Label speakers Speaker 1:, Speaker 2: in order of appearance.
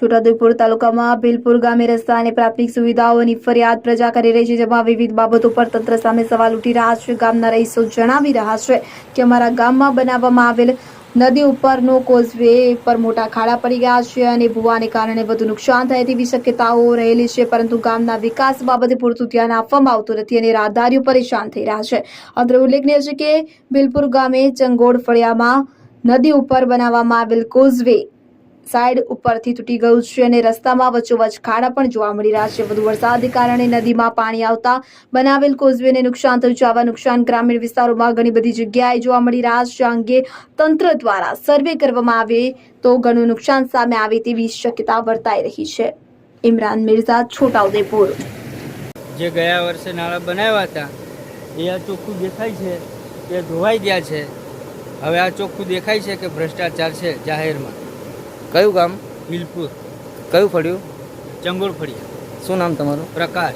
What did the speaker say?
Speaker 1: છોટાઉદેપુર તાલુકામાં ભીલપુર ગામે રસ્તા અને પ્રાથમિક સુવિધાઓની ફરિયાદ પ્રજા કરી રહી છે, જેમાં વિવિધ બાબતો પર તંત્ર સામે સવાલ ઉઠી રહ્યા છે. ગામના રહીશો જણાવી રહ્યા છે કે અમારા ગામમાં બનાવવામાં આવેલ નદી ઉપરનો કોઝવે પર મોટા ખાડા પડી ગયા છે અને ભૂવાને કારણે વધુ નુકસાન થાય તેવી શક્યતાઓ રહેલી છે, પરંતુ ગામના વિકાસ બાબતે પૂરતું ધ્યાન આપવામાં આવતું નથી અને રાહદારીઓ પરેશાન થઈ રહ્યા છે. અત્રે ઉલ્લેખનીય છે કે બિલપુર ગામે ચંગોડ ફળિયામાં નદી ઉપર બનાવવામાં આવેલ કોઝવે સાઈડ ઉપરથી તૂટી ગયું છે અને રસ્તામાં વચ્ચોવચ ખાડા પણ જોવા મળી રહ્યા છે. વધુ વરસાદને કારણે નદીમાં પાણી આવતા બનાવેલ કોઝવેને નુકસાન થયું છે. આવા નુકસાન ગ્રામીણ વિસ્તારોમાં ઘણી બધી જગ્યાએ જોવા મળી રહ્યા છે. અંગે તંત્ર દ્વારા સર્વે કરવામાં આવે તો ઘણું નુકસાન સામે આવે તેવી શક્યતા વર્તાઈ રહી છે. ઇમરાન મિર્ઝા, છોટાઉદેપુર.
Speaker 2: જે ગયા વર્ષે નાળા બનાવ્યા હતા, એ આ ચોખ્ખું દેખાય છે એ ધોવાઈ ગયા છે. હવે આ ચોખ્ખું દેખાય છે કે ભ્રષ્ટાચાર છે જાહેરમાં.
Speaker 3: કયું ગામ?
Speaker 2: બિલપુર
Speaker 3: કયું ફળ્યું?
Speaker 2: ચંગોળ ફળિયા.
Speaker 3: શું નામ તમારું?
Speaker 2: પ્રકાશ.